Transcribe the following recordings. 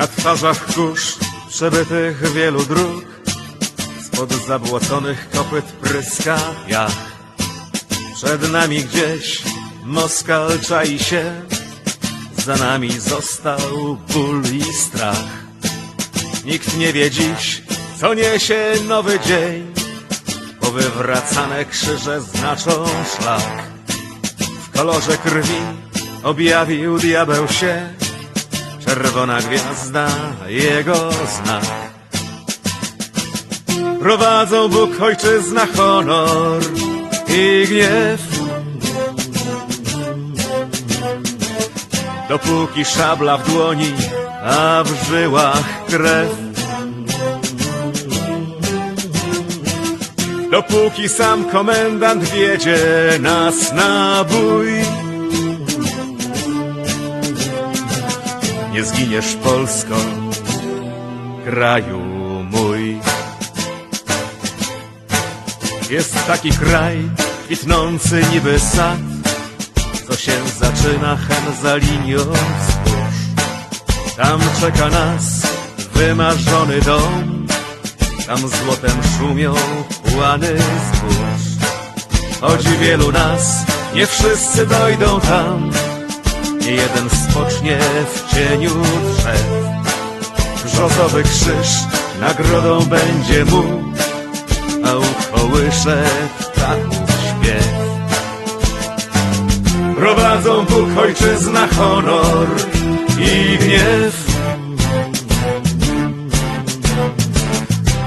Na twarzach kurz przebytych wielu dróg Spod zabłoconych kopyt pryska piach. Przed nami gdzieś Moskal czai się Za nami został ból i strach. Nikt nie wie dziś, co niesie nowy dzień Powywracane krzyże znaczą szlak. W kolorze krwi objawił diabeł się Czerwona gwiazda, jego znak. Prowadzą Bóg, ojczyzna, honor i gniew. Dopóki szabla w dłoni, a w żyłach krew. Dopóki sam komendant wiedzie nas na bój Nie zginiesz Polsko, kraju mój. Jest taki kraj, kwitnący niby sad Co się zaczyna hen za linią wzgórz Tam czeka nas wymarzony dom Tam złotem szumią łany zbóż Choć wielu nas, nie wszyscy dojdą tam jeden spocznie w cieniu drzew. Brzozowy krzyż nagrodą będzie mu A ukołysze ptaków śpiew. Prowadzą Bóg, ojczyzna, honor i gniew.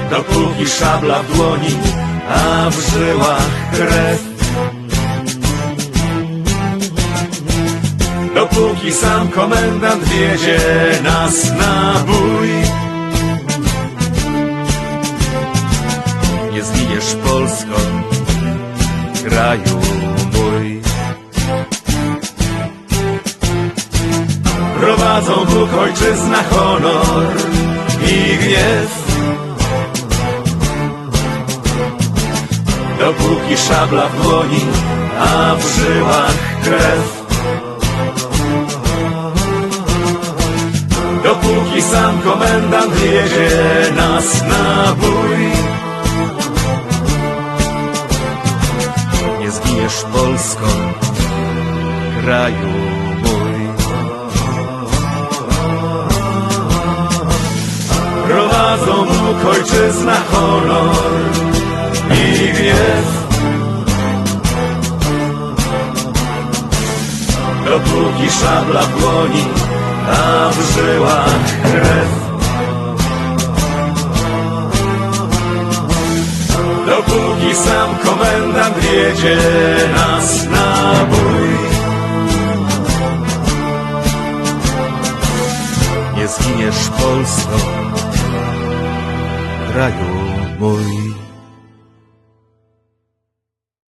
Dopóki szabla w dłoni, a w żyłach krew Dopóki sam komendant wiedzie nas na bój. Nie zginiesz Polsko, kraju mój. Prowadzą Bóg, ojczyzna, honor i gniew. Dopóki szabla w dłoni, a w żyłach krew sam komendant wiedzie nas na bój. Nie zginiesz Polsko, kraju mój. Prowadzą Bóg, ojczyzna, honor i gniew Dopóki szabla w dłoni, a w żyłach krew. Dopóki sam komendant wiedzie nas na bój. Nie zginiesz Polsko, kraju mój